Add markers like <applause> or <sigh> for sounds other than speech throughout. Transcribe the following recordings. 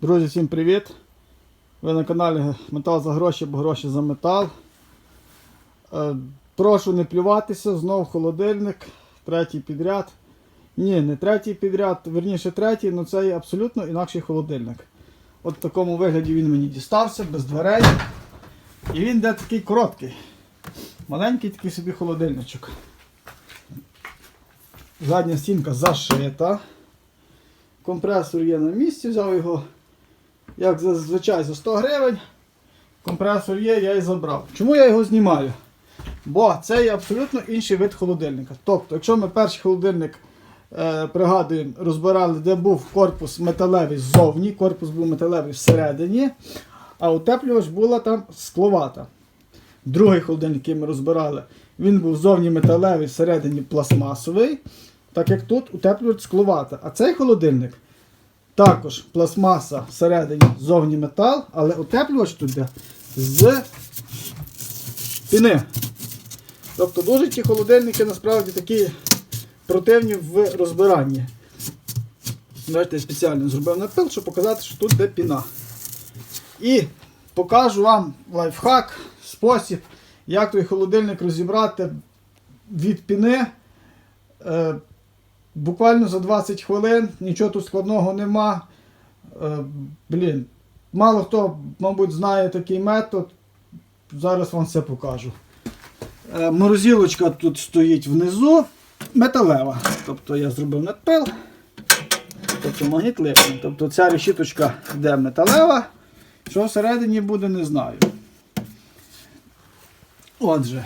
Друзі, всім привіт! Ви на каналі Метал за гроші, бо гроші за метал. Е, прошу не плюватися, знов холодильник, третій підряд. Ні, не третій підряд, верніше третій, але це є абсолютно інакший холодильник. От в такому вигляді він мені дістався, без дверей. І він де такий короткий. Маленький такий собі холодильничок. Задня стінка зашита. Компресор є на місці, взяв його, як зазвичай, за 100 гривень. Компресор є, я і забрав. Чому я його знімаю? Бо це є абсолютно інший вид холодильника. Тобто, якщо ми перший холодильник е, пригадуємо, розбирали, де був корпус металевий ззовні, корпус був металевий всередині, а утеплювач була там скловата. Другий холодильник, який ми розбирали, він був зовні металевий, всередині пластмасовий. Так як тут утеплювач скловата. А цей холодильник також пластмаса всередині зовні метал, але утеплювач тут йде з піни. Тобто дуже ті холодильники насправді такі противні в розбиранні. Давайте я спеціально зробив напил, щоб показати, що тут де піна. І покажу вам лайфхак, спосіб, як той холодильник розібрати від піни. Буквально за 20 хвилин, нічого тут складного нема. Е, блін, мало хто, мабуть, знає такий метод. Зараз вам все покажу. Е, морозилочка тут стоїть внизу, металева. Тобто я зробив надпил. Тобто магніт липний. Тобто ця решіточка йде металева. Що всередині буде, не знаю. Отже,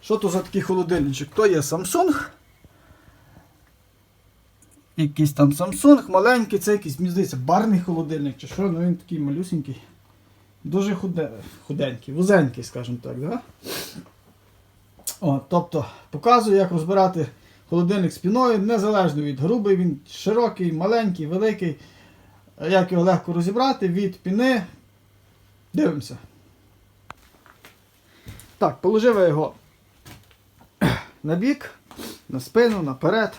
що то за такий холодильничок? То є Samsung. Якийсь там Samsung, маленький, це якийсь, мені здається, барний холодильник чи що, ну він такий малюсенький. Дуже худе, худенький, вузенький, скажімо так. Да? О, тобто показую, як розбирати холодильник спіною, незалежно від грубий, він широкий, маленький, великий. Як його легко розібрати від піни. Дивимося. Так, положив я його на бік, на спину, наперед.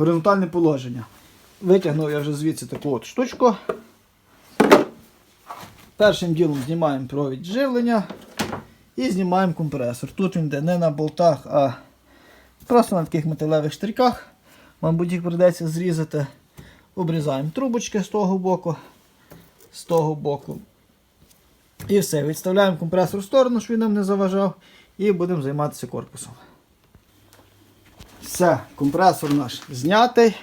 Горизонтальне положення. Витягнув я вже звідси таку от штучку. Першим ділом знімаємо провід живлення і знімаємо компресор. Тут він йде не на болтах, а просто на таких металевих штриках. Мабуть, їх придеться зрізати. Обрізаємо трубочки з того боку, з того боку. І все. Відставляємо компресор в сторону, щоб він нам не заважав. І будемо займатися корпусом. Все, компресор наш знятий.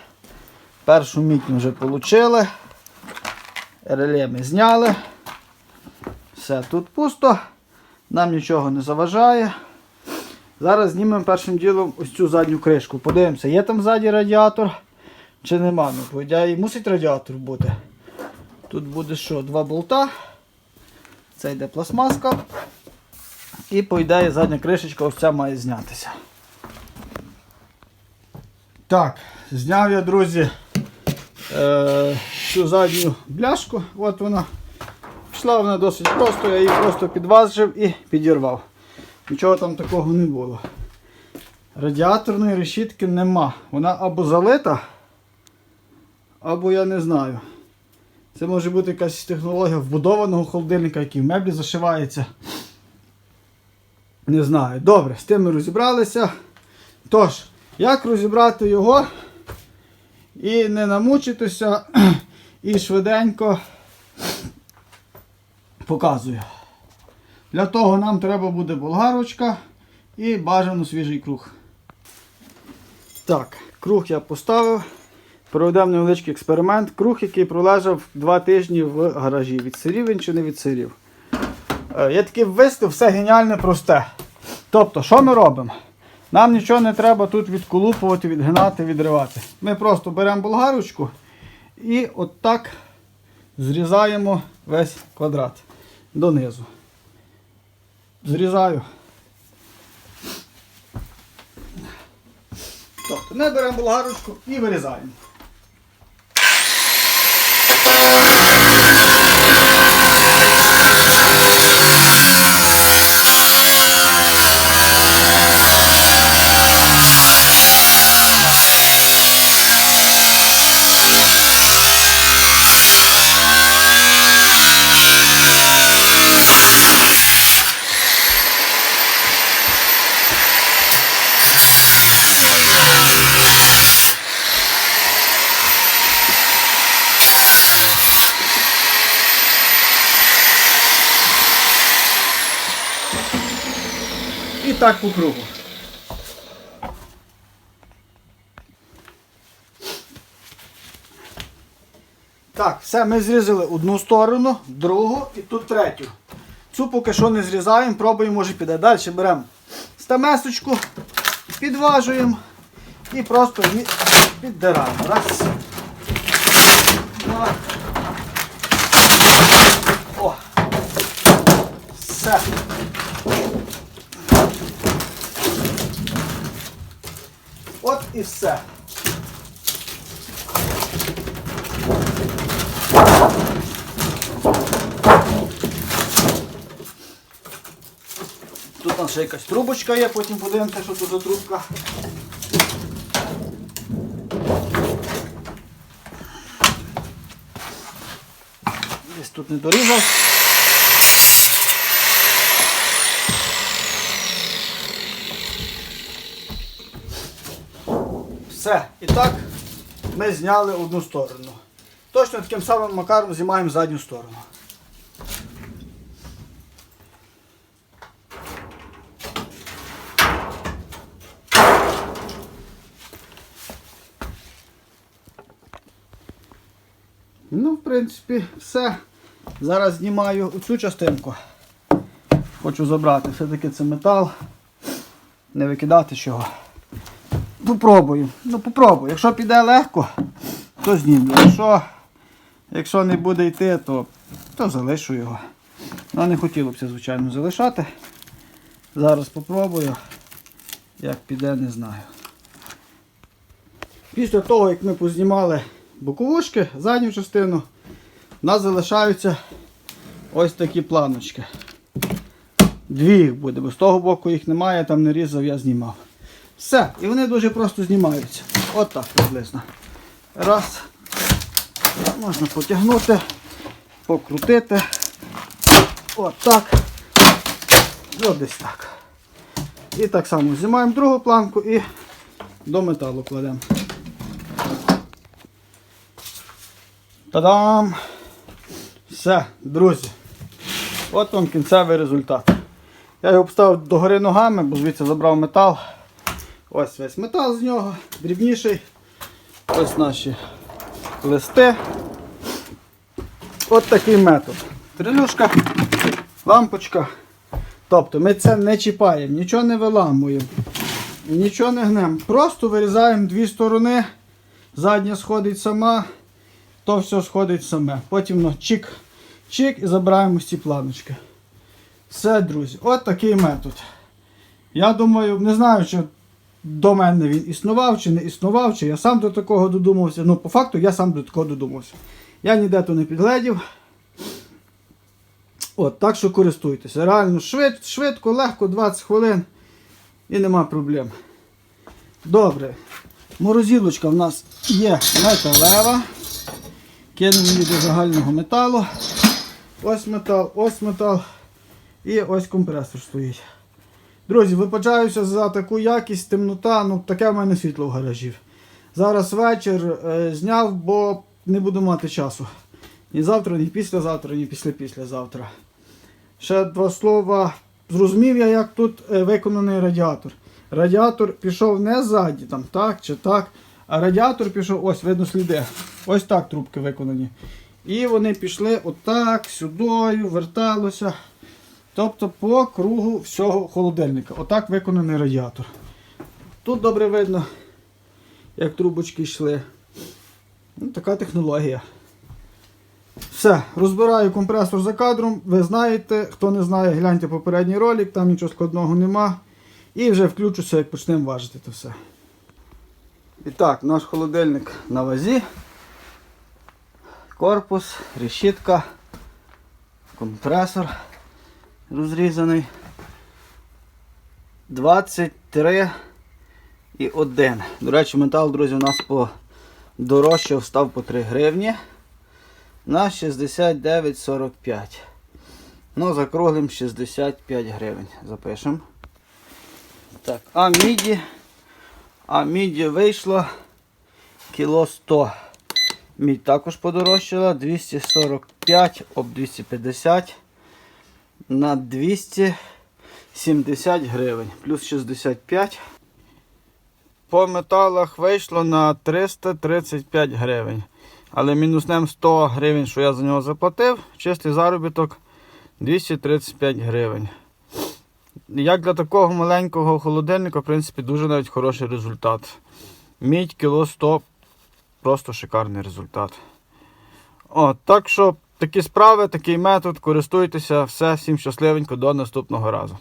Першу ми вже отримали. Реле ми зняли. Все, тут пусто, нам нічого не заважає. Зараз знімемо першим ділом ось цю задню кришку. Подивимося, є там ззаді радіатор чи нема. Ну, ідеї мусить радіатор бути. Тут буде що? Два болта. Це йде пластмаска. І по ідеї задня кришечка ось ця має знятися. Так, зняв я, друзі, е, цю задню бляшку. От вона. Пішла вона досить просто, я її просто підважив і підірвав. Нічого там такого не було. Радіаторної решітки нема. Вона або залита, або я не знаю. Це може бути якась технологія вбудованого холодильника, який в меблі зашивається. Не знаю. Добре, з тим ми розібралися. Тож, як розібрати його і не намучитися, <clears throat> і швиденько показую. Для того нам треба буде болгарочка і бажано свіжий круг. Так, круг я поставив. Проведемо невеличкий експеримент. Круг, який пролежав 2 тижні в гаражі. Відсирів він чи не відсирів. Е, Я такий вистав, все геніальне просте. Тобто, що ми робимо? Нам нічого не треба тут відколупувати, відгинати, відривати. Ми просто беремо болгарочку і отак зрізаємо весь квадрат донизу. Зрізаю. Тобто ми беремо болгарочку і вирізаємо. Так по кругу. Так, все, ми зрізали одну сторону, другу і тут третю. Цю поки що не зрізаємо, пробуємо, може піде. Далі беремо стамесочку, підважуємо і просто її піддираємо. Раз. Два. О. Все. От і все. Тут нас ще якась трубочка є, потім подивимося, що тут за трубка. Десь тут не дорізав. Все. І так ми зняли одну сторону. Точно таким самим макаром знімаємо задню сторону. Ну, в принципі, все. Зараз знімаю цю частинку. Хочу забрати. Все-таки це метал. Не викидати чого. Попробую. Ну попробую. Якщо піде легко, то знімлю. Якщо, якщо не буде йти, то, то залишу його. Ну, не хотілося б, звичайно, залишати. Зараз попробую. Як піде, не знаю. Після того, як ми познімали боковушки, задню частину, у нас залишаються ось такі планочки. Дві їх буде, бо з того боку їх немає, там не різав, я знімав. Все, і вони дуже просто знімаються. От так приблизно. Раз. Можна потягнути, покрутити. От так. От десь так. І так само знімаємо другу планку і до металу кладемо. Та-дам! Все, друзі. От вам кінцевий результат. Я його поставив догори ногами, бо звідси забрав метал. Ось весь метал з нього, дрібніший. Ось наші листи. От такий метод. Трилюшка, лампочка. Тобто ми це не чіпаємо, нічого не виламуємо, нічого не гнемо. Просто вирізаємо дві сторони, задня сходить сама, то все сходить саме. Потім ну, чик, чик і забираємо ці планочки. Все, друзі, от такий метод. Я думаю, не знаю, чи до мене він існував, чи не існував, чи я сам до такого додумався. Ну, по факту, я сам до такого додумався. Я ніде то не підгледів. От, так що користуйтеся. Реально швид, швидко, легко, 20 хвилин і нема проблем. Добре. Морозилочка в нас є металева. Кинемо її до загального металу. Ось метал, ось метал. І ось компресор стоїть. Друзі, вибачаюся за таку якість, темнота, ну таке в мене світло в гаражі. Зараз вечір е, зняв, бо не буду мати часу. Ні завтра, ні післязавтра, ні після післязавтра. Ще два слова. Зрозумів я, як тут е, виконаний радіатор. Радіатор пішов не ззаді, там, так чи так, а радіатор пішов, ось видно сліди. Ось так трубки виконані. І вони пішли отак, сюдою, верталося. Тобто по кругу всього холодильника. Отак виконаний радіатор. Тут добре видно, як трубочки йшли. Ну, така технологія. Все, розбираю компресор за кадром. Ви знаєте, хто не знає, гляньте попередній ролик, там нічого складного нема. І вже включуся, як почнемо важити це все. І так, наш холодильник на вазі. Корпус, решітка, компресор розрізаний. 23 і 1. До речі, метал, друзі, у нас подорожчав, став по 3 гривні на 69,45. Ну, закруглим 65 гривень. Запишемо. Так, а міді. А міді вийшло кіло 100. Мідь також подорожчала 245 об 250 на 70 гривень, плюс 65. По металах вийшло на 335 гривень. Але мінуснем 100 гривень, що я за нього заплатив, чистий заробіток 235 гривень. Як для такого маленького холодильника, в принципі, дуже навіть хороший результат. Мідь кіло 100 просто шикарний результат. О, так що такі справи, такий метод, користуйтеся, все, всім щасливенько, до наступного разу.